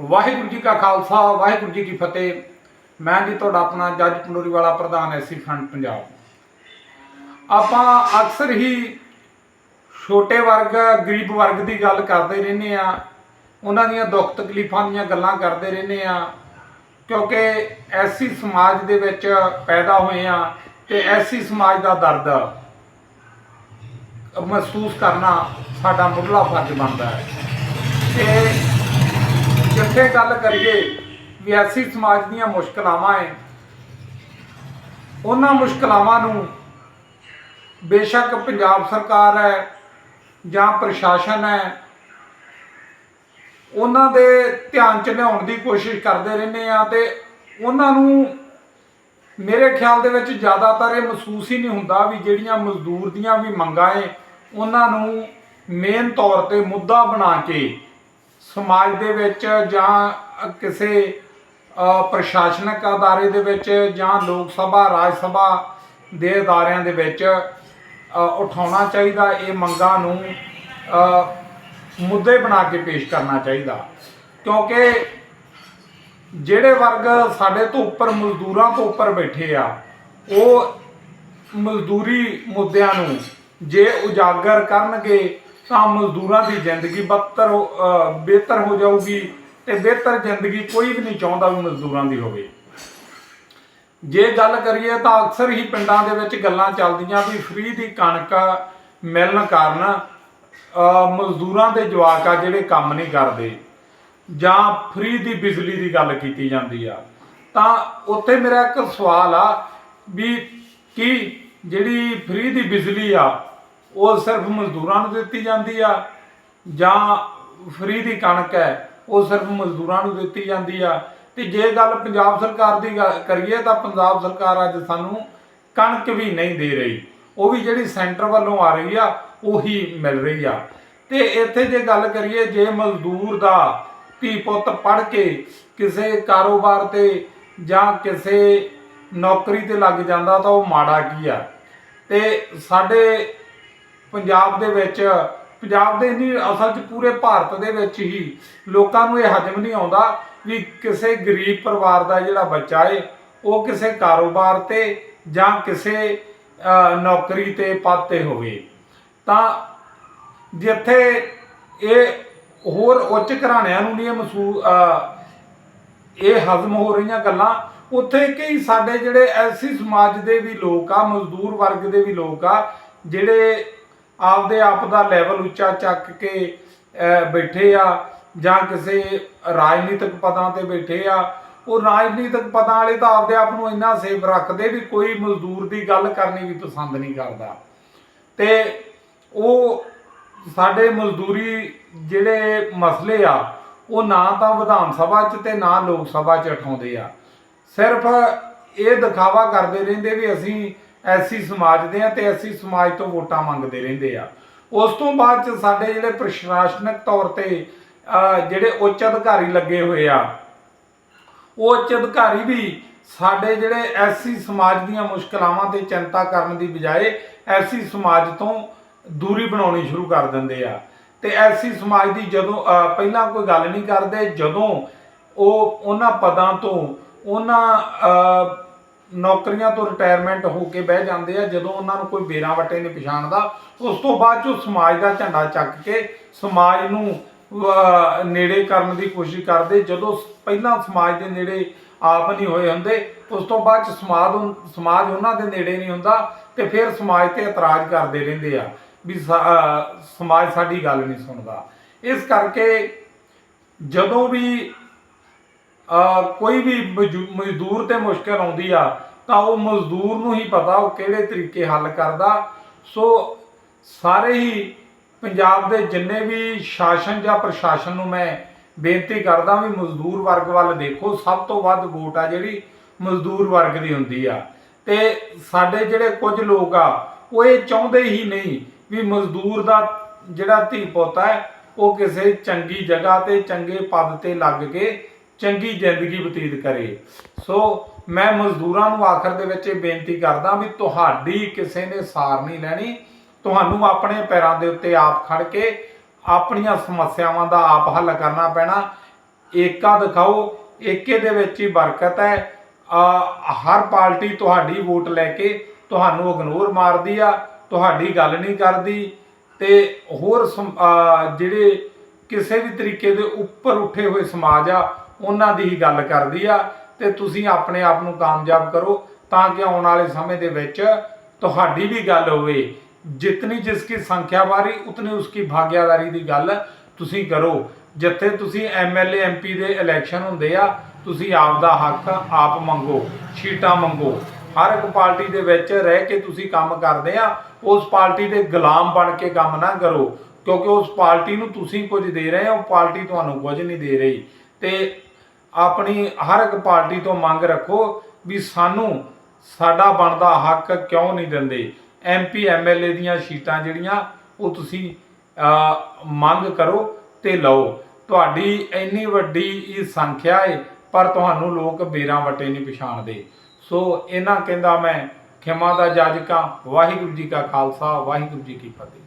ਵਾਹਿਗੁਰੂ ਜੀ ਕਾ ਖਾਲਸਾ, ਵਾਹਿਗੁਰੂ ਜੀ ਕੀ ਫਤਿਹ। ਮੈਂ ਜੀ ਤੁਹਾਡਾ ਆਪਣਾ ਜੱਜ ਪੰਡੋਰੀ ਵਾਲਾ ਪ੍ਰਧਾਨ ਐਸੀ ਫੰਡ ਪੰਜਾਬ। ਆਪਾਂ ਅਕਸਰ ਹੀ ਛੋਟੇ ਵਰਗ, ਗਰੀਬ ਵਰਗ ਦੀ ਗੱਲ ਕਰਦੇ ਰਹਿੰਦੇ ਆ ਉਹਨਾਂ ਦੀਆਂ ਦੁੱਖ ਤਕਲੀਫਾਂ ਦੀਆਂ ਗੱਲਾਂ ਕਰਦੇ ਰਹਿੰਦੇ ਆ ਕਿਉਂਕਿ ਐਸੀ ਸਮਾਜ ਦੇ ਵਿੱਚ ਪੈਦਾ ਹੋਏ ਆ ਤੇ ਐਸੀ ਸਮਾਜ ਦਾ ਦਰਦ ਮਹਿਸੂਸ ਕਰਨਾ ਸਾਡਾ ਮੁੱਢਲਾ ਫਰਜ਼ ਬਣਦਾ ਹੈ। ਤੇ ਜਿੱਥੇ ਗੱਲ ਕਰੀਏ, ਵਿਆਸੀ ਸਮਾਜ ਦੀਆਂ ਮੁਸ਼ਕਲਾਵਾਂ ਹੈ ਉਹਨਾਂ ਮੁਸ਼ਕਲਾਵਾਂ ਨੂੰ ਬੇਸ਼ੱਕ ਪੰਜਾਬ ਸਰਕਾਰ ਹੈ ਜਾਂ ਪ੍ਰਸ਼ਾਸਨ ਹੈ ਉਹਨਾਂ ਦੇ ਧਿਆਨ ਚ ਲਿਆਉਣ ਦੀ ਕੋਸ਼ਿਸ਼ ਕਰਦੇ ਰਹਿੰਦੇ ਆ ਤੇ ਉਹਨਾਂ ਨੂੰ ਮੇਰੇ ਖਿਆਲ ਦੇ ਵਿੱਚ ਜ਼ਿਆਦਾਤਰ ਇਹ ਮਹਿਸੂਸ ਹੀ ਨਹੀਂ ਹੁੰਦਾ ਵੀ ਜਿਹੜੀਆਂ ਮਜ਼ਦੂਰ ਦੀਆਂ ਵੀ ਮੰਗਾਂ ਏ ਉਹਨਾਂ ਨੂੰ ਮੇਨ ਤੌਰ ਤੇ ਮੁੱਦਾ ਬਣਾ ਕੇ ਸਮਾਜ ਦੇ ਵਿੱਚ ਜਾਂ ਕਿਸੇ ਪ੍ਰਸ਼ਾਸਨਿਕ ਅਦਾਰੇ ਦੇ ਵਿੱਚ ਜਾਂ ਲੋਕ ਸਭਾ, ਰਾਜ ਸਭਾ ਦੇ ਅਦਾਰਿਆਂ ਦੇ ਵਿੱਚ ਉਠਾਉਣਾ ਚਾਹੀਦਾ। ਇਹ ਮੰਗਾਂ ਨੂੰ ਮੁੱਦੇ ਬਣਾ ਕੇ ਪੇਸ਼ ਕਰਨਾ ਚਾਹੀਦਾ। ਕਿਉਂਕਿ ਜਿਹੜੇ ਵਰਗ ਸਾਡੇ ਤੋਂ ਉੱਪਰ, ਮਜ਼ਦੂਰਾਂ ਤੋਂ ਉੱਪਰ ਬੈਠੇ ਆ, ਉਹ ਮਜ਼ਦੂਰੀ ਮੁੱਦਿਆਂ ਨੂੰ ਜੇ ਉਜਾਗਰ ਕਰਨਗੇ ਤਾਂ ਮਜ਼ਦੂਰਾਂ ਦੀ ਜ਼ਿੰਦਗੀ ਬਦਤਰ ਹੋ- ਬਿਹਤਰ ਹੋ ਜਾਊਗੀ ਤੇ ਬਿਹਤਰ ਜ਼ਿੰਦਗੀ ਕੋਈ ਵੀ ਨਹੀਂ ਚਾਹੁੰਦਾ ਵੀ ਮਜ਼ਦੂਰਾਂ ਦੀ ਹੋਵੇ। ਜੇ ਗੱਲ ਕਰੀਏ ਤਾਂ ਅਕਸਰ ਹੀ ਪਿੰਡਾਂ ਦੇ ਵਿੱਚ ਗੱਲਾਂ ਚੱਲਦੀਆਂ ਵੀ ਫ੍ਰੀ ਦੀ ਕਣਕ ਮਿਲਣ ਕਾਰਨ ਮਜ਼ਦੂਰਾਂ ਦੇ ਜਵਾਕ ਆ ਜਿਹੜੇ ਕੰਮ ਨਹੀਂ ਕਰਦੇ ਜਾਂ ਫ੍ਰੀ ਦੀ ਬਿਜਲੀ ਦੀ ਗੱਲ ਕੀਤੀ ਜਾਂਦੀ ਆ। ਤਾਂ ਉੱਥੇ ਮੇਰਾ ਇੱਕ ਸਵਾਲ ਆ ਵੀ ਕੀ ਜਿਹੜੀ ਫ੍ਰੀ ਦੀ ਬਿਜਲੀ ਆ ਉਹ ਸਿਰਫ ਮਜ਼ਦੂਰਾਂ ਨੂੰ ਦਿੱਤੀ ਜਾਂਦੀ ਆ, ਜਾਂ ਫ੍ਰੀ ਦੀ ਕਣਕ ਹੈ, ਉਹ ਸਿਰਫ ਮਜ਼ਦੂਰਾਂ ਨੂੰ ਦਿੱਤੀ ਜਾਂਦੀ ਆ। ਤੇ ਜੇ ਗੱਲ ਪੰਜਾਬ ਸਰਕਾਰ ਦੀ ਗੱਲ ਕਰੀਏ ਤਾਂ ਪੰਜਾਬ ਸਰਕਾਰ ਅੱਜ ਸਾਨੂੰ ਕਣਕ ਵੀ ਨਹੀਂ ਦੇ ਰਹੀ। ਉਹ ਵੀ ਜਿਹੜੀ ਸੈਂਟਰ ਵੱਲੋਂ ਆ ਰਹੀ ਆ, ਉਹੀ ਮਿਲ ਰਹੀ ਆ। ਤੇ ਇੱਥੇ ਜੇ ਗੱਲ ਕਰੀਏ, ਜੇ ਮਜ਼ਦੂਰ ਦਾ ਧੀ ਪੁੱਤ ਪੜ ਕੇ ਕਿਸੇ ਕਾਰੋਬਾਰ ਤੇ ਜਾਂ ਕਿਸੇ ਨੌਕਰੀ ਤੇ ਲੱਗ ਜਾਂਦਾ ਤਾਂ ਉਹ ਮਾੜਾ ਕੀ ਆ। ਤੇ ਸਾਡੇ ਪੰਜਾਬ ਦੇ ਵਿੱਚ, ਪੰਜਾਬ ਦੇ ਨਹੀਂ, ਅਸਲ 'ਚ ਪੂਰੇ ਭਾਰਤ ਦੇ ਵਿੱਚ ਹੀ ਲੋਕਾਂ ਨੂੰ ਇਹ ਹਜਮ ਨਹੀਂ ਆਉਂਦਾ ਵੀ ਕਿਸੇ ਗਰੀਬ ਪਰਿਵਾਰ ਦਾ ਜਿਹੜਾ ਬੱਚਾ ਏ, ਉਹ ਕਿਸੇ ਕਾਰੋਬਾਰ ਤੇ ਜਾਂ ਕਿਸੇ ਨੌਕਰੀ ਤੇ ਪਦ ਤੇ ਹੋਵੇ। ਤਾਂ ਜਿੱਥੇ ਇਹ ਹੋਰ ਉੱਚ ਘਰਾਣਿਆਂ ਨੂੰ ਨਹੀਂ ਮਸੂ ਇਹ ਹਜ਼ਮ ਹੋ ਰਹੀਆਂ ਗੱਲਾਂ, ਉੱਥੇ ਕਈ ਸਾਡੇ ਜਿਹੜੇ ਐਸੀ ਸਮਾਜ ਦੇ ਵੀ ਲੋਕ ਆ, ਮਜ਼ਦੂਰ ਵਰਗ ਦੇ ਵੀ ਲੋਕ ਆ, ਜਿਹੜੇ ਆਪਦੇ ਆਪ ਦਾ ਲੈਵਲ ਉੱਚਾ ਚੱਕ ਕੇ ਬੈਠੇ ਆ ਜਾਂ ਕਿਸੇ ਰਾਜਨੀਤਿਕ ਪਦਾਂ ਤੇ ਬੈਠੇ ਆ, ਉਹ ਰਾਜਨੀਤਿਕ ਪਦਾਂ ਵਾਲੇ ਤਾਂ ਆਪਦੇ ਆਪ ਨੂੰ ਇੰਨਾ ਸੇਫ ਰੱਖਦੇ ਵੀ ਕੋਈ ਮਜ਼ਦੂਰ ਦੀ ਗੱਲ ਕਰਨੀ ਵੀ ਪਸੰਦ ਨਹੀਂ ਕਰਦਾ। ਤੇ ਉਹ ਸਾਡੇ ਮਜ਼ਦੂਰੀ ਜਿਹੜੇ ਮਸਲੇ ਆ, ਉਹ ਨਾ ਤਾਂ ਵਿਧਾਨ ਸਭਾ 'ਚ ਤੇ ਨਾ ਲੋਕ ਸਭਾ 'ਚ ਉਠਾਉਂਦੇ ਆ। ਸਿਰਫ ਇਹ ਦਿਖਾਵਾ ਕਰਦੇ ਰਹਿੰਦੇ ਵੀ ਅਸੀਂ ਐਸੀ ਸਮਾਜ ਦੇ ਆ ਤੇ ਐਸੀ ਸਮਾਜ ਤੋਂ ਵੋਟਾਂ ਮੰਗਦੇ ਰਹਿੰਦੇ ਆ। ਉਸ ਤੋਂ ਬਾਅਦ 'ਚ ਸਾਡੇ ਜਿਹੜੇ ਪ੍ਰਸ਼ਾਸਨਿਕ ਤੌਰ ਤੇ ਜਿਹੜੇ ਉੱਚ ਅਧਿਕਾਰੀ ਲੱਗੇ ਹੋਏ ਆ ਉਹ ਉੱਚ ਅਧਿਕਾਰੀ ਵੀ ਸਾਡੇ ਜਿਹੜੇ ਐਸੀ ਸਮਾਜ ਦੀਆਂ ਮੁਸ਼ਕਲਾਵਾਂ ਤੇ ਚਿੰਤਾ ਕਰਨ ਦੀ ਬਜਾਏ ਐਸੀ ਸਮਾਜ ਤੋਂ ਦੂਰੀ ਬਣਾਉਣੀ ਸ਼ੁਰੂ ਕਰ ਦਿੰਦੇ ਆ। ਤੇ ਐਸੀ ਸਮਾਜ ਦੀ ਜਦੋਂ ਪਹਿਲਾਂ ਕੋਈ ਗੱਲ ਨਹੀਂ ਕਰਦੇ ਜਦੋਂ ਉਹ ਉਹਨਾਂ ਪਦਾਂ ਤੋਂ ਉਹਨਾਂ ਅਹ, ਨੌਕਰੀਆਂ ਤੋਂ ਰਿਟਾਇਰਮੈਂਟ ਹੋ ਕੇ ਬਹਿ ਜਾਂਦੇ ਆ, ਜਦੋਂ ਉਹਨਾਂ ਨੂੰ ਕੋਈ ਬੇਰਾਂ ਵਟੇ ਨਹੀਂ ਪਛਾਣਦਾ, ਉਸ ਤੋਂ ਬਾਅਦ ਚ ਉਹ ਸਮਾਜ ਦਾ ਝੰਡਾ ਚੱਕ ਕੇ ਸਮਾਜ ਨੂੰ ਨੇੜੇ ਕਰਨ ਦੀ ਕੋਸ਼ਿਸ਼ ਕਰਦੇ, ਜਦੋਂ ਸ- ਪਹਿਲਾਂ ਸਮਾਜ ਦੇ ਨੇੜੇ ਆਪ ਨਹੀਂ ਹੋਏ ਹੁੰਦੇ, ਉਸ ਤੋਂ ਬਾਅਦ ਚ ਸਮਾਜ ਸਮਾਜ ਉਹਨਾਂ ਦੇ ਨੇੜੇ ਨਹੀਂ ਹੁੰਦਾ, ਤੇ ਫਿਰ ਸਮਾਜ ਤੇ ਇਤਰਾਜ਼ ਕਰਦੇ ਰਹਿੰਦੇ ਆ, ਵੀ ਸਾ- ਸਮਾਜ ਸਾਡੀ ਗੱਲ ਨਹੀਂ ਸੁਣਦਾ। ਇਸ ਕਰਕੇ ਜਦੋਂ ਵੀ ਕੋਈ ਵੀ ਮਜ਼ਦੂ- ਮਜ਼ਦੂਰ ਤੇ ਮੁਸ਼ਕਲ ਆਉਂਦੀ ਆ, ਤਾਂ ਉਹ ਮਜ਼ਦੂਰ ਨੂੰ ਹੀ ਪਤਾ ਉਹ ਕਿਹੜੇ ਤਰੀਕੇ ਹੱਲ ਕਰਦਾ। ਸੋ ਸਾਰੇ ਹੀ ਪੰਜਾਬ ਦੇ ਜਿੰਨੇ ਵੀ ਸ਼ਾਸਨ ਜਾਂ ਪ੍ਰਸ਼ਾਸਨ ਨੂੰ ਮੈਂ ਬੇਨਤੀ ਕਰਦਾ ਵੀ ਮਜ਼ਦੂਰ ਵਰਗ ਵੱਲ ਦੇਖੋ, ਸਭ ਤੋਂ ਵੱਧ ਵੋਟ ਆ ਜਿਹੜੀ ਮਜ਼ਦੂਰ ਵਰਗ ਦੀ ਹੁੰਦੀ ਆ। ਤੇ ਸਾਡੇ ਜਿਹੜੇ ਕੁਝ ਲੋਕ ਆ, ਉਹ ਇਹ ਚਾਹੁੰਦੇ ਹੀ ਨਹੀਂ ਵੀ ਮਜ਼ਦੂਰ ਦਾ ਜਿਹੜਾ ਧੀ ਪੁੱਤ ਹੈ, ਉਹ ਕਿਸੇ ਚੰਗੀ ਜਗ੍ਹਾ ਤੇ ਚੰਗੇ ਪਦ ਤੇ ਲੱਗ ਕੇ ਚੰਗੀ ਜ਼ਿੰਦਗੀ ਬਤੀਤ ਕਰੇ। ਸੋ ਮੈਂ ਮਜ਼ਦੂਰਾਂ ਨੂੰ ਆਖਰ ਦੇ ਵਿੱਚ ਇਹ ਬੇਨਤੀ ਕਰਦਾ ਵੀ ਤੁਹਾਡੀ ਕਿਸੇ ਨੇ ਸਾਰ ਨਹੀਂ ਲੈਣੀ। ਤੁਹਾਨੂੰ ਆਪਣੇ ਪੈਰਾਂ ਦੇ ਉੱਤੇ ਆਪ ਖੜ ਕੇ ਆਪਣੀਆਂ ਸਮੱਸਿਆਵਾਂ ਦਾ ਆਪ ਹੱਲ ਕਰਨਾ ਪੈਣਾ। ਏਕਾ ਦਿਖਾਓ, ਏਕੇ ਦੇ ਵਿੱਚ ਹੀ ਬਰਕਤ ਹੈ। ਹਰ ਪਾਰਟੀ ਤੁਹਾਡੀ ਵੋਟ ਲੈ ਕੇ ਤੁਹਾਨੂੰ ਇਗਨੋਰ ਮਾਰਦੀ ਆ, ਤੁਹਾਡੀ ਗੱਲ ਨਹੀਂ ਕਰਦੀ ਤੇ ਹੋਰ ਸਮ- ਜਿਹੜੇ ਕਿਸੇ ਵੀ ਤਰੀਕੇ ਦੇ ਉੱਪਰ ਉੱਠੇ ਹੋਏ ਸਮਾਜ ਆ ਉਹਨਾਂ ਦੀ ਹੀ ਗੱਲ ਕਰਦੀ ਆ ਤੇ ਤੁਸੀਂ ਆਪਣੇ ਆਪ ਨੂੰ ਕਾਮਯਾਬ ਕਰੋ ਤਾਂ ਕਿ ਆਉਣ ਵਾਲੇ ਸਮੇਂ ਦੇ ਵਿੱਚ ਤੁਹਾਡੀ ਵੀ ਗੱਲ ਹੋਵੇ। ਜਿਤਨੀ ਜਿਸकी ਸੰਖਿਆ ਵਾਰੀ, ਉਤਨੀ ਉਸकी ਭਾਗਿਆਦਾਰੀ ਦੀ ਗੱਲ ਤੁਸੀਂ ਕਰੋ। ਜਿੱਥੇ ਤੁਸੀਂ ਐਮਐਲਏ ਐਮਪੀ ਦੇ ਇਲੈਕਸ਼ਨ ਹੁੰਦੇ ਆ, ਤੁਸੀਂ ਆਪ ਦਾ ਹੱਕ ਆਪ ਮੰਗੋ, ਸੀਟਾਂ ਮੰਗੋ। ਹਰ ਇੱਕ ਪਾਰਟੀ ਦੇ ਵਿੱਚ ਰਹਿ ਕੇ ਤੁਸੀਂ ਕੰਮ ਕਰਦੇ ਆ, ਉਸ ਪਾਰਟੀ ਦੇ ਗੁਲਾਮ ਬਣ ਕੇ ਕੰਮ ਨਾ ਕਰੋ। ਕਿਉਂਕਿ ਉਸ ਪਾਰਟੀ ਨੂੰ ਤੁਸੀਂ ਕੁਝ ਦੇ ਰਹੇ ਹੋ ਉਹ ਪਾਰਟੀ ਤੁਹਾਨੂੰ ਕੁਝ ਨਹੀਂ ਦੇ ਰਹੀ। ਤੇ ਆਪਣੀ ਹਰ ਇੱਕ ਪਾਰਟੀ ਤੋਂ ਮੰਗ ਰੱਖੋ ਵੀ ਸਾਨੂੰ ਸਾਡਾ ਬਣਦਾ ਹੱਕ ਕਿਉਂ ਨਹੀਂ ਦਿੰਦੇ? ਐਮਪੀ ਐਮਐਲਏ ਦੀਆਂ ਸੀਟਾਂ ਜਿਹੜੀਆਂ, ਉਹ ਤੁਸੀਂ ਮੰਗ ਕਰੋ ਤੇ ਲਓ। ਤੁਹਾਡੀ ਇੰਨੀ ਵੱਡੀ ਇਹ ਸੰਖਿਆ ਹੈ ਪਰ ਤੁਹਾਨੂੰ ਲੋਕ ਬੇਰਾਂ ਵਟੇ ਨਹੀਂ ਪਛਾਣਦੇ। ਸੋ ਇਹਨਾਂ ਕਹਿੰਦਾ ਮੈਂ ਖਿਮਾ ਦਾ ਜਾਜਕਾਂ, ਵਾਹਿਗੁਰੂ ਜੀ ਕਾ ਖਾਲਸਾ, ਵਾਹਿਗੁਰੂ ਜੀ ਕੀ ਫਤਿਹ।